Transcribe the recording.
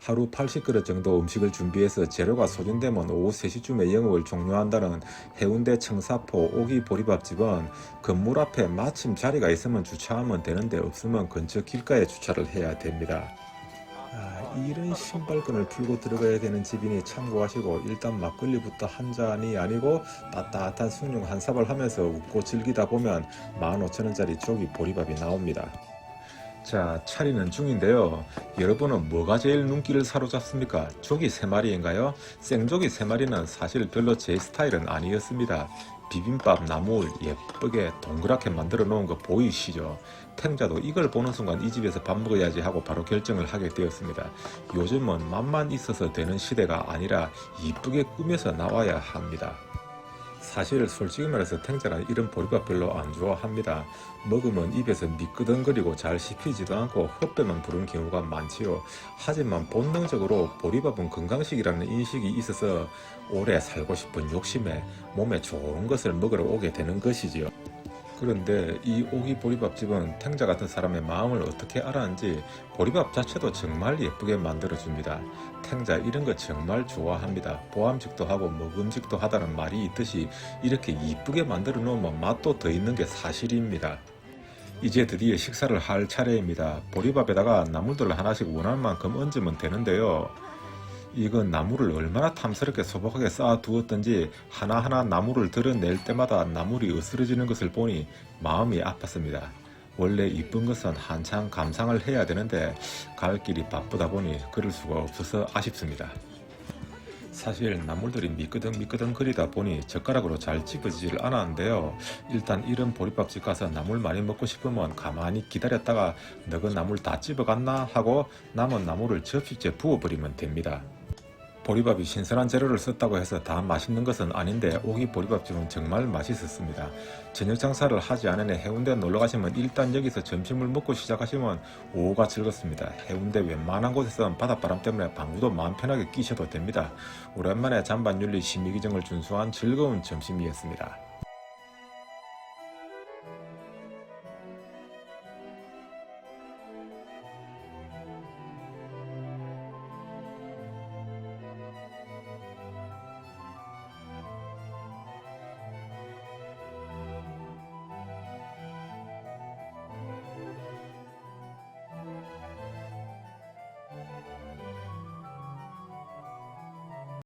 하루 80그릇 정도 음식을 준비해서 재료가 소진되면 오후 3시쯤에 영업을 종료한다는 해운대 청사포 오기 보리밥집은 건물 앞에 마침 자리가 있으면 주차하면 되는데 없으면 근처 길가에 주차를 해야 됩니다. 아, 이런 신발끈을 풀고 들어가야 되는 집이니 참고하시고 일단 막걸리부터 한 잔이 아니고 따뜻한 숭늉 한 사발 하면서 웃고 즐기다 보면 15,000원짜리 조기 보리밥이 나옵니다. 자, 차리는 중인데요. 여러분은 뭐가 제일 눈길을 사로잡습니까? 조기 세 마리인가요? 생조기 세 마리는 사실 별로 제 스타일은 아니었습니다. 비빔밥 나물 예쁘게 동그랗게 만들어 놓은 거 보이시죠? 탱자도 이걸 보는 순간 이 집에서 밥 먹어야지 하고 바로 결정을 하게 되었습니다. 요즘은 맛만 있어서 되는 시대가 아니라 이쁘게 꾸며서 나와야 합니다. 사실 솔직히 말해서 탱자는 이런 보리밥 별로 안 좋아합니다. 먹으면 입에서 미끄덩거리고 잘 씹히지도 않고 헛배만 부르는 경우가 많지요. 하지만 본능적으로 보리밥은 건강식이라는 인식이 있어서 오래 살고 싶은 욕심에 몸에 좋은 것을 먹으러 오게 되는 것이지요. 그런데 이 오기 보리밥집은 탱자 같은 사람의 마음을 어떻게 알았는지 보리밥 자체도 정말 예쁘게 만들어줍니다. 탱자 이런 거 정말 좋아합니다. 보암직도 하고 먹음직도 하다는 말이 있듯이 이렇게 이쁘게 만들어 놓으면 맛도 더 있는 게 사실입니다. 이제 드디어 식사를 할 차례입니다. 보리밥에다가 나물들을 하나씩 원하는 만큼 얹으면 되는데요. 이건 나물을 얼마나 탐스럽게 소복하게 쌓아 두었던지 하나하나 나물을 드러낼 때마다 나물이 으스러지는 것을 보니 마음이 아팠습니다. 원래 이쁜 것은 한창 감상을 해야 되는데 갈 길이 바쁘다 보니 그럴 수가 없어서 아쉽습니다. 사실 나물들이 미끄덩미끄덩 거리다 보니 젓가락으로 잘 집어지질 않았는데요. 일단 이런 보리밥집 가서 나물 많이 먹고 싶으면 가만히 기다렸다가 너그 나물 다 집어갔나 하고 남은 나물을 접시째 부어버리면 됩니다. 보리밥이 신선한 재료를 썼다고 해서 다 맛있는 것은 아닌데 오기 보리밥집은 정말 맛있었습니다. 저녁 장사를 하지 않으니 해운대 놀러 가시면 일단 여기서 점심을 먹고 시작하시면 오후가 즐겁습니다. 해운대 웬만한 곳에서는 바닷바람 때문에 방구도 마음 편하게 끼셔도 됩니다. 오랜만에 잔반 윤리 심의규정을 준수한 즐거운 점심이었습니다.